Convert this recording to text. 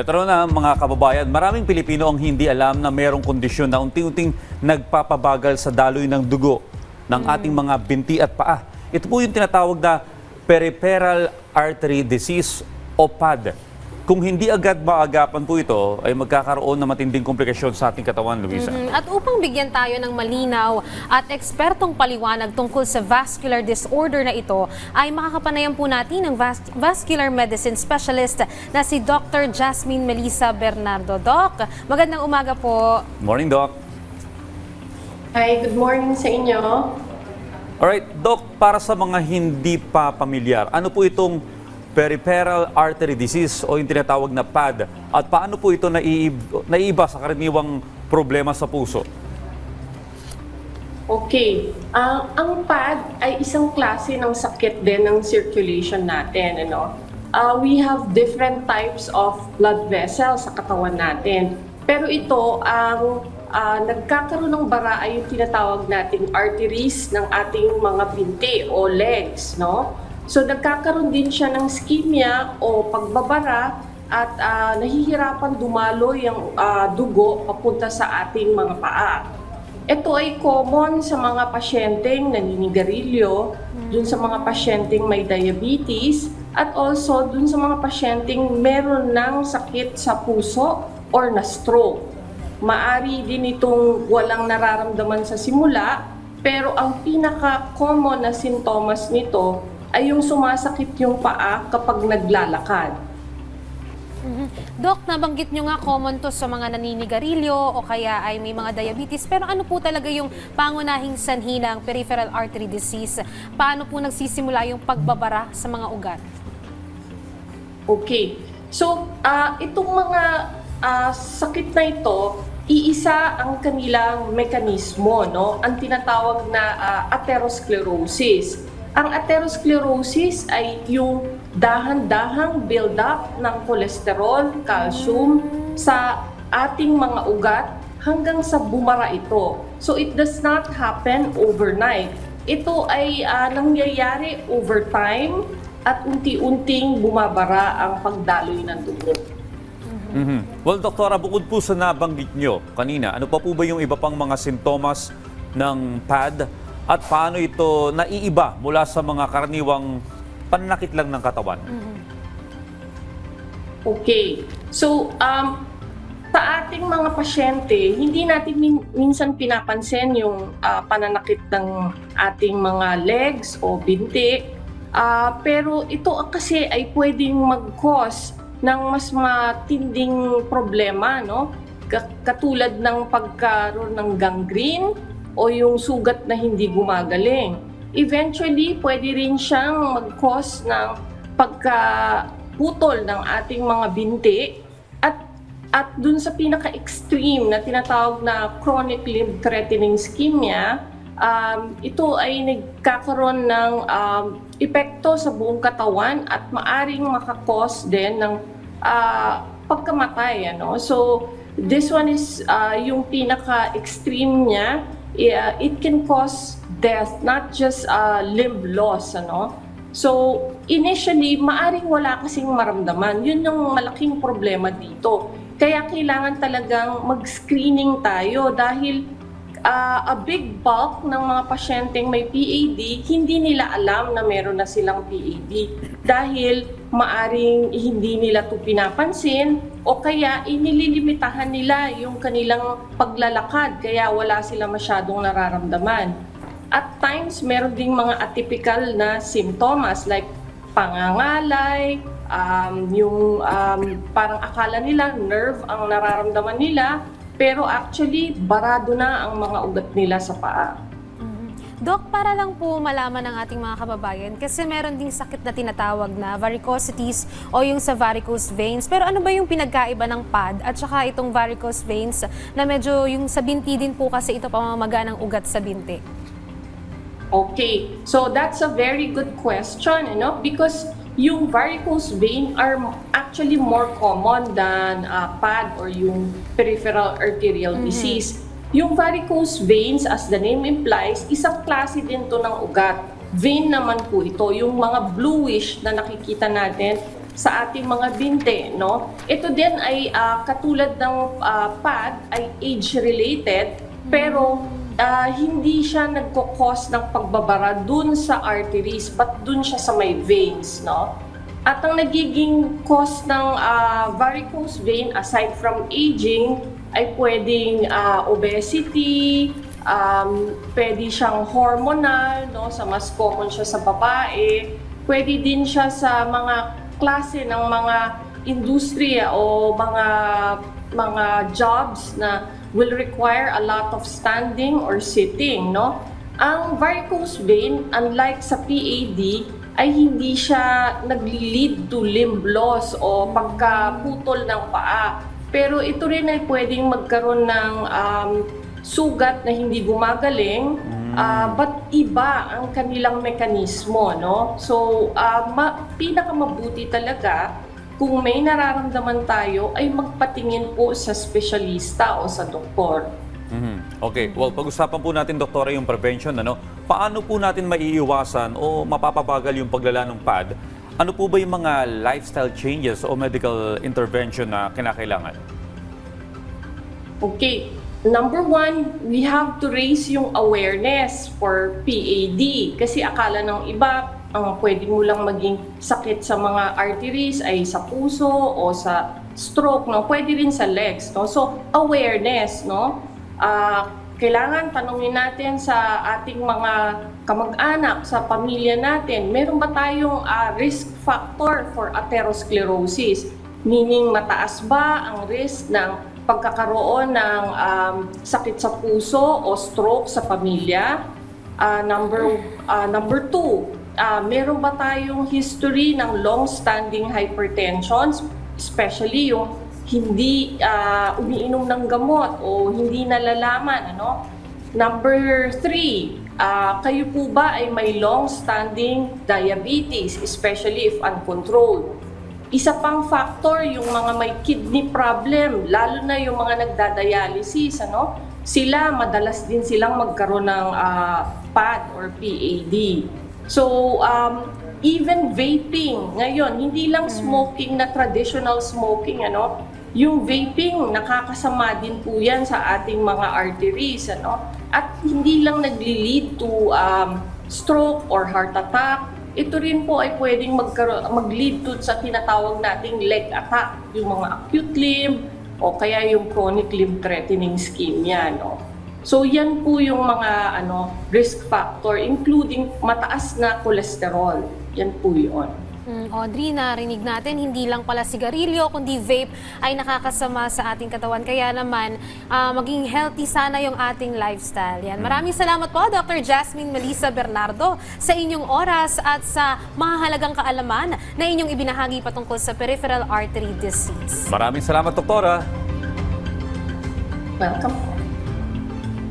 Eto na mga kababayan, maraming Pilipino ang hindi alam na mayroong kondisyon na unti-unting nagpapabagal sa daloy ng dugo ng ating mga binti at paa. Ito po yung tinatawag na peripheral artery disease o PAD. Kung hindi agad maagapan po ito, ay magkakaroon ng matinding komplikasyon sa ating katawan, Luisa. Mm, At upang bigyan tayo ng malinaw at ekspertong paliwanag tungkol sa vascular disorder na ito, ay makakapanayan po natin ang vas- vascular medicine specialist na si Dr. Jasmine Melissa Bernardo. Doc, magandang umaga po. Morning, Doc. Hi, good morning sa inyo. Alright, Doc, para sa mga hindi pa pamilyar, ano po itong peripheral artery disease o yung tinatawag na PAD at paano po ito naiib- naiiba sa karaniwang problema sa puso? Okay, ah, ang PAD ay isang klase ng sakit din ng circulation natin. Ano? Ah, we have different types of blood vessels sa katawan natin. Pero ito, ang ah, nagkakaroon ng bara ay yung tinatawag nating arteries ng ating mga binti o legs. No? So nagkakaroon din siya ng ischemia o pagbabara at ah, nahihirapan dumalo yung ah, dugo papunta sa ating mga paa. Ito ay common sa mga pasyenteng naninigarilyo, dun sa mga pasyenteng may diabetes, at also dun sa mga pasyenteng meron ng sakit sa puso or na stroke. Maari din itong walang nararamdaman sa simula, pero ang pinaka-common na sintomas nito ay yung sumasakit yung paa kapag naglalakad. Mhm. Doc, nabanggit nyo nga common to sa mga naninigarilyo o kaya ay may mga diabetes. Pero ano po talaga yung pangunahing sanhi ng peripheral artery disease? Paano po nagsisimula yung pagbabara sa mga ugat? Okay. So, ah itong mga ah, sakit na ito, iisa ang kanilang mekanismo, no? Ang tinatawag na ah, atherosclerosis. Ang atherosclerosis ay yung dahan-dahang build-up ng kolesterol, calcium sa ating mga ugat hanggang sa bumara ito. So it does not happen overnight. Ito ay ah, nangyayari over time at unti-unting bumabara ang pagdaloy ng dugo. Mhm. Well, Doktora, bukod po sa nabanggit nyo kanina, ano pa po ba yung iba pang mga sintomas ng PAD at paano ito naiiba mula sa mga karaniwang pananakit lang ng katawan? Okay. So, um, sa ating mga pasyente, hindi natin min- minsan pinapansin yung ah, pananakit ng ating mga legs o binti. Ah, pero ito kasi ay pwedeng mag-cause ng mas matinding problema, no? Ka- Katulad ng pagkaroon ng gangrene o yung sugat na hindi gumagaling. Eventually, pwede rin siyang mag-cause ng pagkaputol ng ating mga binti at at dun sa pinaka-extreme na tinatawag na chronic limb threatening ischemia, um, ito ay nagkakaroon ng um, epekto sa buong katawan at maaring makakos din ng ah, pagkamatay. Ano? So, this one is ah, yung pinaka-extreme niya. Yeah, it can cause death, not just ah, limb loss. Ano? So, initially, maaring wala kasing maramdaman. Yun yung malaking problema dito. Kaya kailangan talagang mag-screening tayo dahil ah, a big bulk ng mga pasyenteng may PAD, hindi nila alam na meron na silang PAD. Dahil maaring hindi nila ito pinapansin o kaya inililimitahan nila yung kanilang paglalakad kaya wala sila masyadong nararamdaman. At times, meron ding mga atypical na symptoms like pangangalay, um, yung um, parang akala nila nerve ang nararamdaman nila, pero actually barado na ang mga ugat nila sa paa. Doc, para lang po malaman ng ating mga kababayan, kasi meron ding sakit na tinatawag na varicosities o yung sa varicose veins. Pero ano ba yung pinagkaiba ng PAD at saka itong varicose veins na medyo yung sa binti din po kasi ito pamamaga ng ugat sa binti? Okay, so that's a very good question, you know, because yung varicose vein are actually more common than uh, PAD or yung peripheral arterial disease. Yung varicose veins, as the name implies, isang klase din to ng ugat. Vein naman po ito, yung mga bluish na nakikita natin sa ating mga binte, no? Ito din ay ah, katulad ng ah, pad ay age-related, pero ah, hindi siya nagko-cause ng pagbabara dun sa arteries, but dun siya sa may veins, no? At ang nagiging cause ng ah, varicose vein, aside from aging, ay pwedeng ah, obesity, um, pwede siyang hormonal, no? sa mas common siya sa babae, pwede din siya sa mga klase ng mga industriya o mga mga jobs na will require a lot of standing or sitting, no? Ang varicose vein, unlike sa PAD, ay hindi siya nagli-lead to limb loss o pagkaputol ng paa. Pero ito rin ay pwedeng magkaroon ng um, sugat na hindi gumagaling, ah, but iba ang kanilang mekanismo, no? So, ah, ma- pinakamabuti talaga kung may nararamdaman tayo ay magpatingin po sa espesyalista o sa doktor. Mhm. Okay, well, pag-usapan po natin, Doktora, yung prevention. Ano? Paano po natin maiiwasan o mapapabagal yung paglala ng pad? Ano po ba yung mga lifestyle changes o medical intervention na kinakailangan? Okay, number one, we have to raise yung awareness for PAD. Kasi akala ng iba, ang pwede mo lang maging sakit sa mga arteries ay sa puso o sa stroke, no? Pwede rin sa legs, no? So, awareness, no? Ah, kailangan tanungin natin sa ating mga kamag-anak, sa pamilya natin, meron ba tayong ah, risk factor for atherosclerosis? Meaning, mataas ba ang risk ng pagkakaroon ng um, sakit sa puso o stroke sa pamilya? Ah, number ah, number two, ah, meron ba tayong history ng long-standing hypertension, especially yung hindi ah, umiinom ng gamot o hindi nalalaman, ano? Number three, ah, kayo po ba ay may long-standing diabetes, especially if uncontrolled? Isa pang factor, yung mga may kidney problem, lalo na yung mga nagdadialysis, ano? Sila, madalas din silang magkaroon ng ah, PAD or PAD. So, um, even vaping, ngayon, hindi lang smoking na traditional smoking, ano? Yung vaping, nakakasama din po yan sa ating mga arteries, ano? At hindi lang nagli-lead to um, stroke or heart attack, ito rin po ay pwedeng mag-lead to sa tinatawag nating leg attack, yung mga acute limb o kaya yung chronic limb threatening ischemia, no? So yan po yung mga ano risk factor including mataas na cholesterol. Yan po 'yon. Mm, Audrey, narinig natin, hindi lang pala sigarilyo, kundi vape ay nakakasama sa ating katawan. Kaya naman, ah, maging healthy sana yung ating lifestyle. Yan. Maraming salamat po, Dr. Jasmine Melissa Bernardo, sa inyong oras at sa mahalagang kaalaman na inyong ibinahagi patungkol sa peripheral artery disease. Maraming salamat, Doktora. Welcome.